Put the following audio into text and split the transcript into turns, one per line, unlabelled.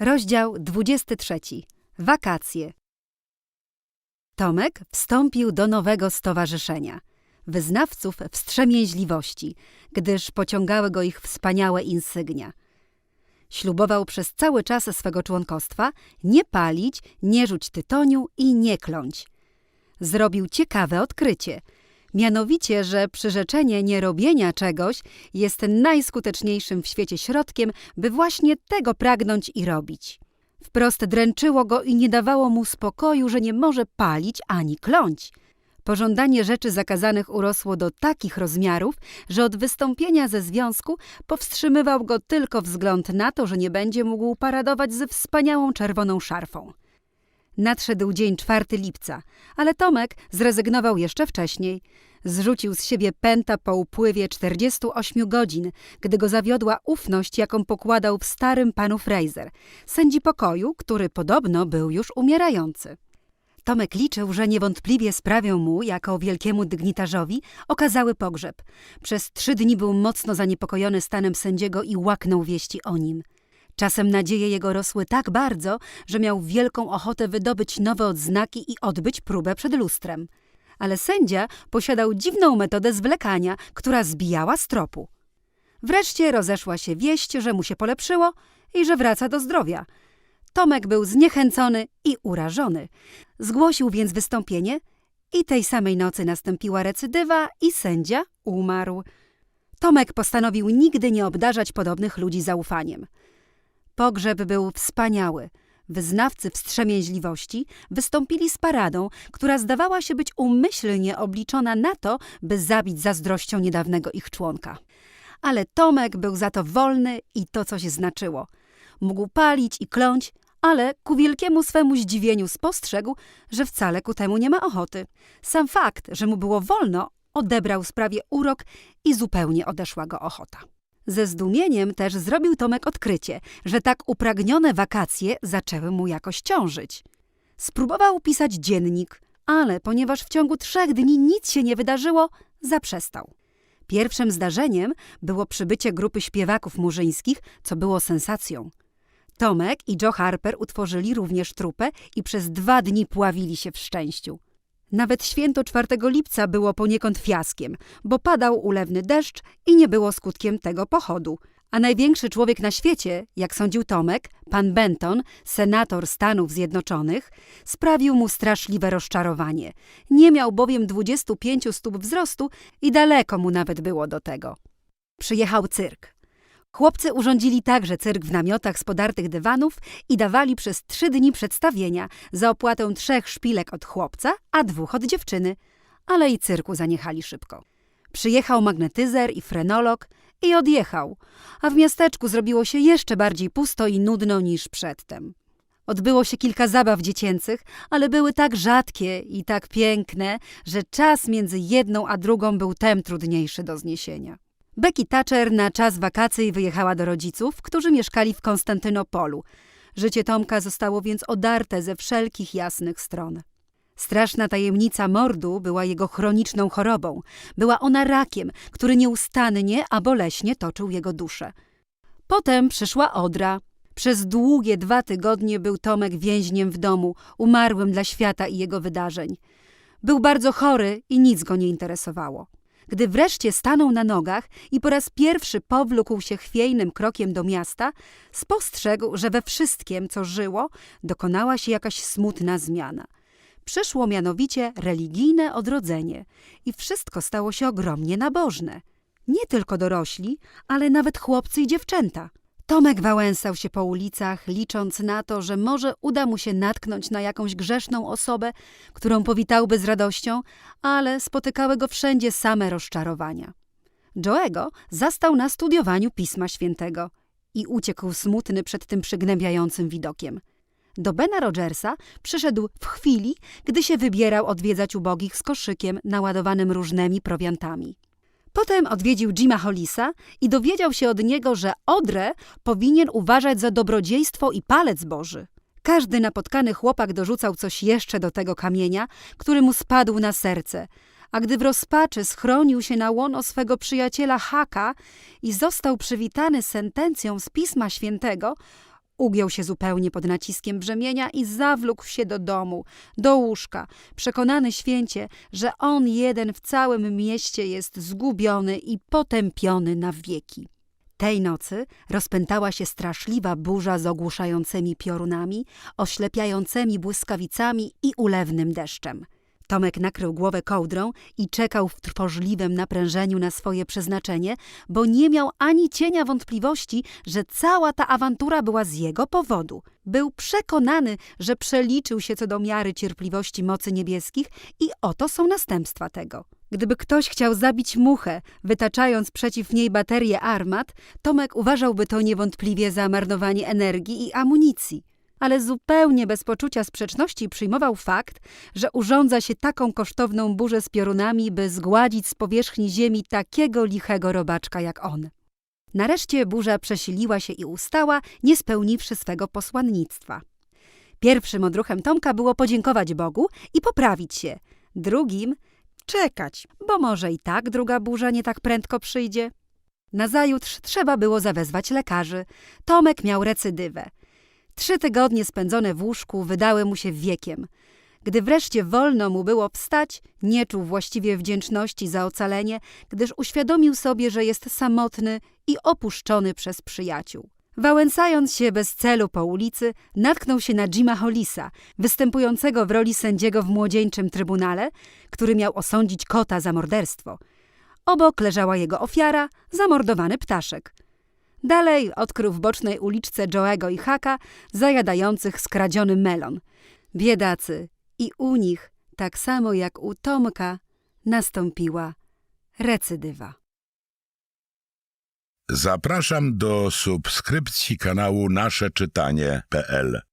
Rozdział 23. Wakacje. Tomek wstąpił do nowego stowarzyszenia. Wyznawców wstrzemięźliwości, gdyż pociągały go ich wspaniałe insygnia. Ślubował przez cały czas swego członkostwa nie palić, nie rzuć tytoniu i nie kląć. Zrobił ciekawe odkrycie – Mianowicie, że przyrzeczenie nierobienia czegoś jest najskuteczniejszym w świecie środkiem, by właśnie tego pragnąć i robić. Wprost dręczyło go i nie dawało mu spokoju, że nie może palić ani kląć. Pożądanie rzeczy zakazanych urosło do takich rozmiarów, że od wystąpienia ze związku powstrzymywał go tylko wzgląd na to, że nie będzie mógł paradować ze wspaniałą czerwoną szarfą. Nadszedł dzień 4 lipca, ale Tomek zrezygnował jeszcze wcześniej. Zrzucił z siebie pęta po upływie 48 godzin, gdy go zawiodła ufność, jaką pokładał w starym panu Fraser, sędzi pokoju, który podobno był już umierający. Tomek liczył, że niewątpliwie sprawią mu, jako wielkiemu dygnitarzowi, okazały pogrzeb. Przez trzy dni był mocno zaniepokojony stanem sędziego i łaknął wieści o nim. Czasem nadzieje jego rosły tak bardzo, że miał wielką ochotę wydobyć nowe odznaki i odbyć próbę przed lustrem. Ale sędzia posiadał dziwną metodę zwlekania, która zbijała z tropu. Wreszcie rozeszła się wieść, że mu się polepszyło i że wraca do zdrowia. Tomek był zniechęcony i urażony. Zgłosił więc wystąpienie i tej samej nocy nastąpiła recydywa i sędzia umarł. Tomek postanowił nigdy nie obdarzać podobnych ludzi zaufaniem. Pogrzeb był wspaniały. Wyznawcy wstrzemięźliwości wystąpili z paradą, która zdawała się być umyślnie obliczona na to, by zabić zazdrością niedawnego ich członka. Ale Tomek był za to wolny i to coś znaczyło. Mógł palić i kląć, ale ku wielkiemu swemu zdziwieniu spostrzegł, że wcale ku temu nie ma ochoty. Sam fakt, że mu było wolno, odebrał sprawie urok i zupełnie odeszła go ochota. Ze zdumieniem też zrobił Tomek odkrycie, że tak upragnione wakacje zaczęły mu jakoś ciążyć. Spróbował pisać dziennik, ale ponieważ w ciągu trzech dni nic się nie wydarzyło, zaprzestał. Pierwszym zdarzeniem było przybycie grupy śpiewaków murzyńskich, co było sensacją. Tomek i Joe Harper utworzyli również trupę i przez dwa dni pławili się w szczęściu. Nawet święto 4 lipca było poniekąd fiaskiem, bo padał ulewny deszcz i nie było skutkiem tego pochodu. A największy człowiek na świecie, jak sądził Tomek, pan Benton, senator Stanów Zjednoczonych, sprawił mu straszliwe rozczarowanie. Nie miał bowiem 25 stóp wzrostu i daleko mu nawet było do tego. Przyjechał cyrk. Chłopcy urządzili także cyrk w namiotach z podartych dywanów i dawali przez trzy dni przedstawienia za opłatę trzech szpilek od chłopca, a dwóch od dziewczyny. Ale i cyrku zaniechali szybko. Przyjechał magnetyzer i frenolog i odjechał, a w miasteczku zrobiło się jeszcze bardziej pusto i nudno niż przedtem. Odbyło się kilka zabaw dziecięcych, ale były tak rzadkie i tak piękne, że czas między jedną a drugą był tem trudniejszy do zniesienia. Becky Thatcher na czas wakacji wyjechała do rodziców, którzy mieszkali w Konstantynopolu. Życie Tomka zostało więc odarte ze wszelkich jasnych stron. Straszna tajemnica mordu była jego chroniczną chorobą. Była ona rakiem, który nieustannie, a boleśnie toczył jego duszę. Potem przyszła Odra. Przez długie dwa tygodnie był Tomek więźniem w domu, umarłym dla świata i jego wydarzeń. Był bardzo chory i nic go nie interesowało. Gdy wreszcie stanął na nogach i po raz pierwszy powlókł się chwiejnym krokiem do miasta, spostrzegł, że we wszystkim, co żyło, dokonała się jakaś smutna zmiana. Przyszło mianowicie religijne odrodzenie i wszystko stało się ogromnie nabożne. Nie tylko dorośli, ale nawet chłopcy i dziewczęta. Tomek wałęsał się po ulicach, licząc na to, że może uda mu się natknąć na jakąś grzeszną osobę, którą powitałby z radością, ale spotykały go wszędzie same rozczarowania. Joego zastał na studiowaniu Pisma Świętego i uciekł smutny przed tym przygnębiającym widokiem. Do Bena Rogersa przyszedł w chwili, gdy się wybierał odwiedzać ubogich z koszykiem naładowanym różnymi prowiantami. Potem odwiedził Jima Hollisa i dowiedział się od niego, że Odrę powinien uważać za dobrodziejstwo i palec Boży. Każdy napotkany chłopak dorzucał coś jeszcze do tego kamienia, który mu spadł na serce, a gdy w rozpaczy schronił się na łono swego przyjaciela Haka i został przywitany sentencją z Pisma Świętego, ugiął się zupełnie pod naciskiem brzemienia i zawlókł się do domu, do łóżka, przekonany święcie, że on jeden w całym mieście jest zgubiony i potępiony na wieki. Tej nocy rozpętała się straszliwa burza z ogłuszającymi piorunami, oślepiającymi błyskawicami i ulewnym deszczem. Tomek nakrył głowę kołdrą i czekał w trwożliwym naprężeniu na swoje przeznaczenie, bo nie miał ani cienia wątpliwości, że cała ta awantura była z jego powodu. Był przekonany, że przeliczył się co do miary cierpliwości mocy niebieskich i oto są następstwa tego. Gdyby ktoś chciał zabić muchę, wytaczając przeciw niej baterię armat, Tomek uważałby to niewątpliwie za marnowanie energii i amunicji ale zupełnie bez poczucia sprzeczności przyjmował fakt, że urządza się taką kosztowną burzę z piorunami, by zgładzić z powierzchni ziemi takiego lichego robaczka jak on. Nareszcie burza przesiliła się i ustała, nie spełniwszy swego posłannictwa. Pierwszym odruchem Tomka było podziękować Bogu i poprawić się. Drugim czekać, bo może i tak druga burza nie tak prędko przyjdzie. Nazajutrz trzeba było zawezwać lekarzy. Tomek miał recydywę. Trzy tygodnie spędzone w łóżku wydały mu się wiekiem. Gdy wreszcie wolno mu było wstać, nie czuł właściwie wdzięczności za ocalenie, gdyż uświadomił sobie, że jest samotny i opuszczony przez przyjaciół. Wałęsając się bez celu po ulicy, natknął się na Jima Hollisa, występującego w roli sędziego w młodzieńczym trybunale, który miał osądzić kota za morderstwo. Obok leżała jego ofiara, zamordowany ptaszek. Dalej odkrył w bocznej uliczce Joego i Haka zajadających skradziony melon. Biedacy i u nich, tak samo jak u Tomka, nastąpiła recydywa.
Zapraszam do subskrypcji kanału nasze czytanie.pl